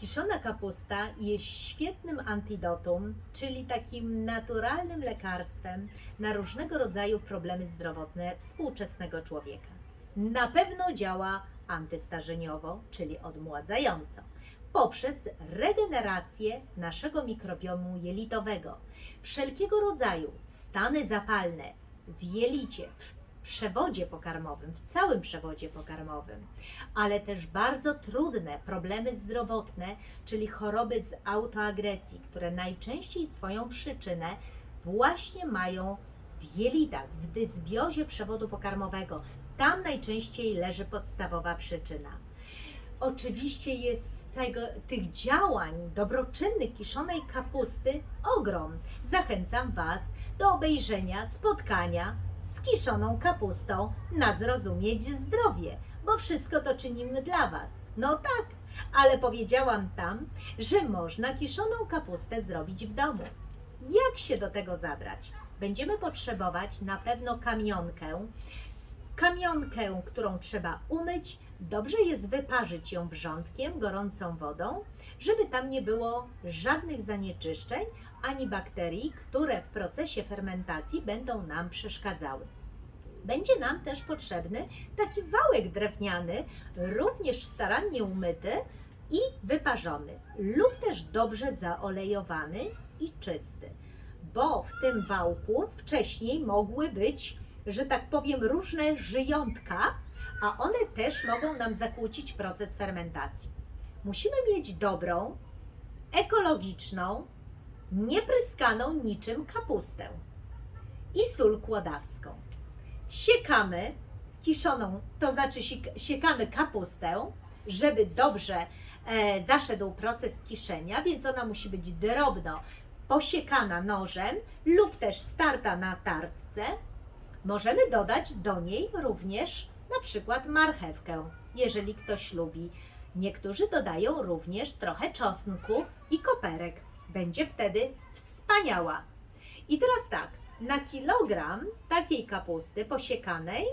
Kiszona kapusta jest świetnym antidotum, czyli takim naturalnym lekarstwem na różnego rodzaju problemy zdrowotne współczesnego człowieka. Na pewno działa antystarzeniowo, czyli odmładzająco, poprzez regenerację naszego mikrobiomu jelitowego. Wszelkiego rodzaju stany zapalne w jelicie, w przewodzie pokarmowym, w całym przewodzie pokarmowym, ale też bardzo trudne problemy zdrowotne, czyli choroby z autoagresji, które najczęściej swoją przyczynę właśnie mają w jelitach, w dysbiozie przewodu pokarmowego. Tam najczęściej leży podstawowa przyczyna. Oczywiście jest tego, tych działań dobroczynnych kiszonej kapusty ogrom. Zachęcam Was do obejrzenia spotkania z kiszoną kapustą na zrozumieć zdrowie, bo wszystko to czynimy dla Was. No tak, ale powiedziałam tam, że można kiszoną kapustę zrobić w domu. Jak się do tego zabrać? Będziemy potrzebować na pewno kamionkę. Kamionkę, którą trzeba umyć, dobrze jest wyparzyć ją wrzątkiem, gorącą wodą, żeby tam nie było żadnych zanieczyszczeń ani bakterii, które w procesie fermentacji będą nam przeszkadzały. Będzie nam też potrzebny taki wałek drewniany, również starannie umyty i wyparzony, lub też dobrze zaolejowany i czysty, bo w tym wałku wcześniej mogły być, że tak powiem, różne żyjątka, a one też mogą nam zakłócić proces fermentacji. Musimy mieć dobrą, ekologiczną, niepryskaną niczym kapustę i sól kłodawską. Siekamy kiszoną, to znaczy siekamy kapustę, żeby dobrze e, zaszedł proces kiszenia, więc ona musi być drobno posiekana nożem lub też starta na tartce. Możemy dodać do niej również na przykład marchewkę, jeżeli ktoś lubi. Niektórzy dodają również trochę czosnku i koperek. Będzie wtedy wspaniała. I teraz tak, na kilogram takiej kapusty posiekanej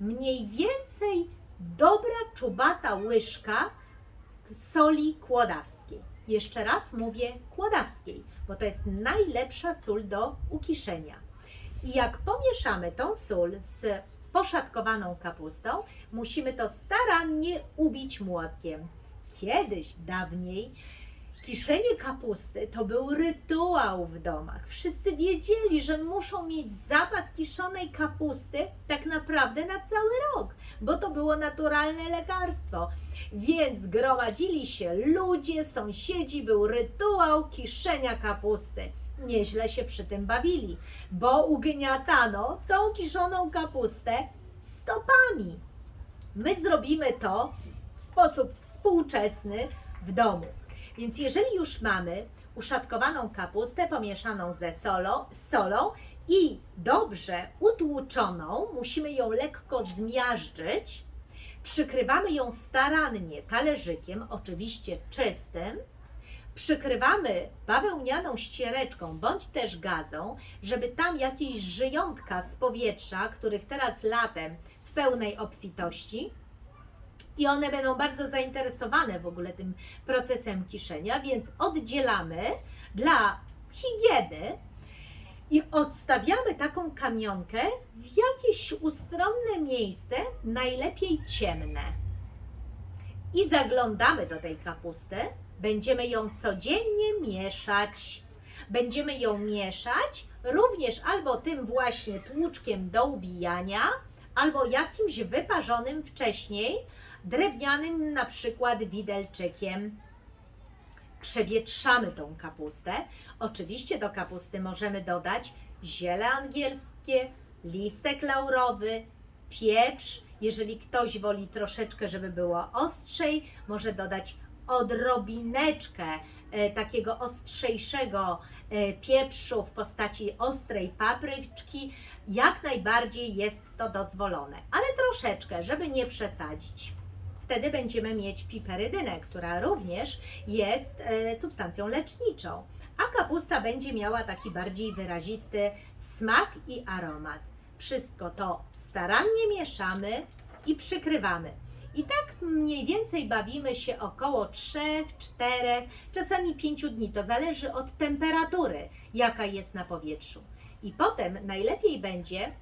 mniej więcej dobra czubata łyżka soli kłodawskiej. Jeszcze raz mówię kłodawskiej, bo to jest najlepsza sól do ukiszenia. I jak pomieszamy tą sól z poszatkowaną kapustą, musimy to starannie ubić młotkiem. Kiedyś, dawniej, kiszenie kapusty to był rytuał w domach. Wszyscy wiedzieli, że muszą mieć zapas kiszonej kapusty tak naprawdę na cały rok, bo to było naturalne lekarstwo. Więc gromadzili się ludzie, sąsiedzi, był rytuał kiszenia kapusty. Nieźle się przy tym bawili, bo ugniatano tą kiszoną kapustę stopami. My zrobimy to w sposób współczesny w domu. Więc jeżeli już mamy uszatkowaną kapustę pomieszaną ze solą, solą i dobrze utłuczoną, musimy ją lekko zmiażdżyć, przykrywamy ją starannie talerzykiem, oczywiście czystym, przykrywamy bawełnianą ściereczką bądź też gazą, żeby tam jakieś żyjątka z powietrza, których teraz latem w pełnej obfitości, i one będą bardzo zainteresowane w ogóle tym procesem kiszenia, więc oddzielamy dla higieny i odstawiamy taką kamionkę w jakieś ustronne miejsce, najlepiej ciemne. I zaglądamy do tej kapusty. Będziemy ją codziennie mieszać. Będziemy ją mieszać również albo tym właśnie tłuczkiem do ubijania, albo jakimś wyparzonym wcześniej drewnianym na przykład widelczykiem. Przewietrzamy tą kapustę. Oczywiście do kapusty możemy dodać ziele angielskie, listek laurowy, pieprz. Jeżeli ktoś woli troszeczkę, żeby było ostrzej, może dodać odrobineczkę e, takiego ostrzejszego e, pieprzu w postaci ostrej papryczki. Jak najbardziej jest to dozwolone, ale troszeczkę, żeby nie przesadzić wtedy będziemy mieć piperydynę, która również jest e, substancją leczniczą. A kapusta będzie miała taki bardziej wyrazisty smak i aromat. Wszystko to starannie mieszamy i przykrywamy. I tak mniej więcej bawimy się około 3, 4, czasami 5 dni. To zależy od temperatury, jaka jest na powietrzu. I potem najlepiej będzie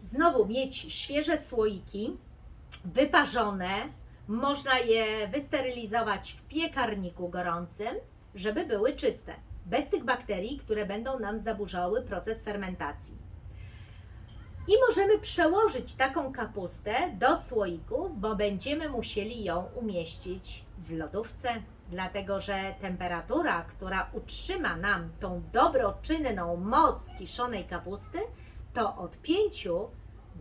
znowu mieć świeże słoiki, wyparzone. Można je wysterylizować w piekarniku gorącym, żeby były czyste, bez tych bakterii, które będą nam zaburzały proces fermentacji. I możemy przełożyć taką kapustę do słoików, bo będziemy musieli ją umieścić w lodówce, dlatego że temperatura, która utrzyma nam tą dobroczynną moc kiszonej kapusty, to od 5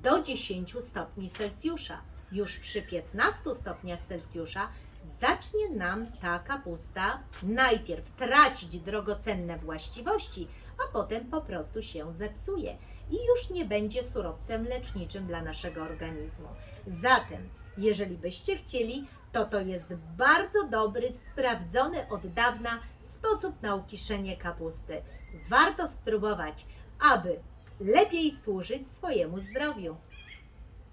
do 10 stopni Celsjusza. Już przy 15 stopniach Celsjusza zacznie nam ta kapusta najpierw tracić drogocenne właściwości, a potem po prostu się zepsuje i już nie będzie surowcem leczniczym dla naszego organizmu. Zatem, jeżeli byście chcieli, to to jest bardzo dobry, sprawdzony od dawna sposób na ukiszenie kapusty. Warto spróbować, aby lepiej służyć swojemu zdrowiu.